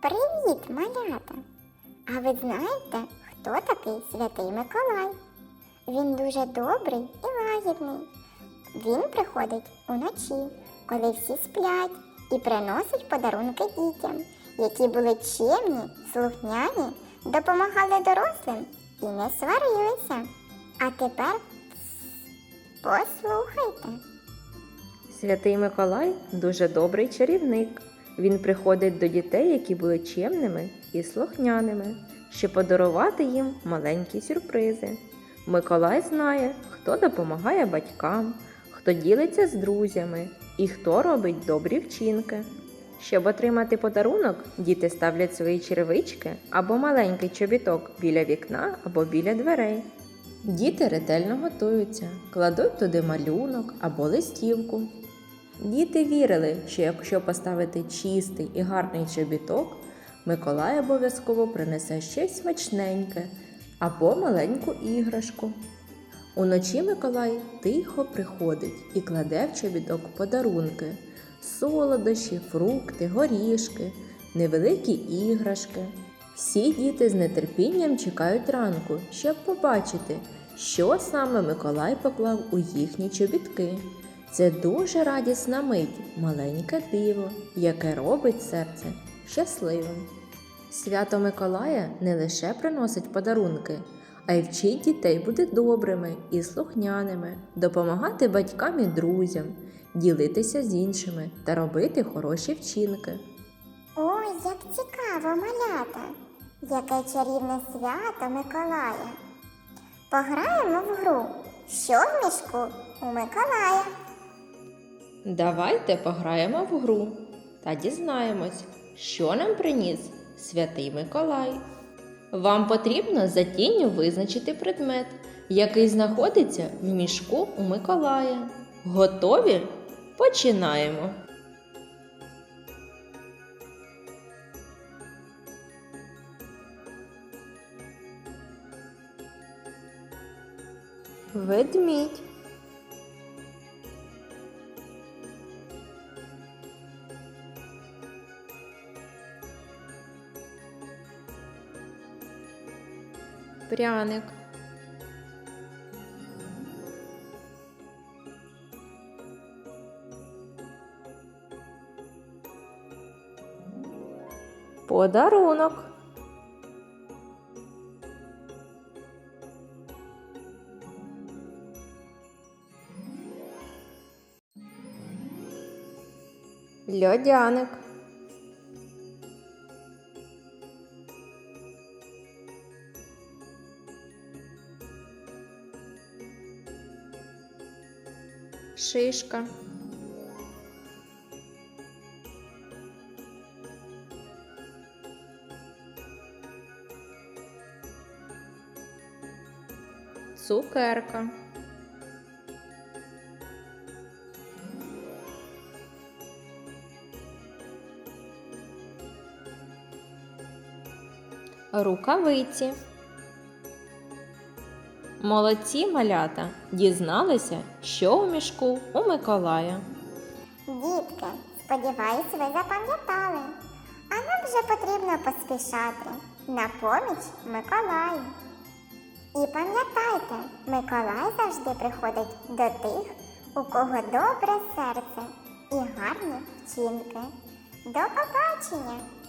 Привіт, малята! А ви знаєте, хто такий святий Миколай? Він дуже добрий і лагідний. Він приходить уночі, коли всі сплять, і приносить подарунки дітям, які були чемні, слухняні, допомагали дорослим і не сварилися. А тепер послухайте. Святий Миколай дуже добрий чарівник. Він приходить до дітей, які були чемними і слухняними, щоб подарувати їм маленькі сюрпризи. Миколай знає, хто допомагає батькам, хто ділиться з друзями і хто робить добрі вчинки. Щоб отримати подарунок, діти ставлять свої черевички або маленький чобіток біля вікна або біля дверей. Діти ретельно готуються, кладуть туди малюнок або листівку. Діти вірили, що якщо поставити чистий і гарний чобіток, Миколай обов'язково принесе щось смачненьке або маленьку іграшку. Уночі Миколай тихо приходить і кладе в чобіток подарунки, солодощі, фрукти, горішки, невеликі іграшки. Всі діти з нетерпінням чекають ранку, щоб побачити, що саме Миколай поклав у їхні чобітки. Це дуже радісна мить, маленьке диво, яке робить серце щасливим. Свято Миколая не лише приносить подарунки, а й вчить дітей бути добрими і слухняними, допомагати батькам і друзям, ділитися з іншими та робити хороші вчинки. Ой, як цікаво, малята! Яке чарівне свято Миколая. Пограємо в гру. Що в мішку у Миколая? Давайте пограємо в гру та дізнаємось, що нам приніс святий Миколай. Вам потрібно за тінню визначити предмет, який знаходиться в мішку у Миколая. Готові? Починаємо. Ведмідь. Пряник. Подарунок. Льодяник. Шишка. Цукерка. Рукавиці. Молодці малята дізналися, що у мішку у Миколая. Дітки, сподіваюсь, ви запам'ятали. А нам вже потрібно поспішати на поміч Миколаю. І пам'ятайте, Миколай завжди приходить до тих, у кого добре серце і гарні вчинки. До побачення!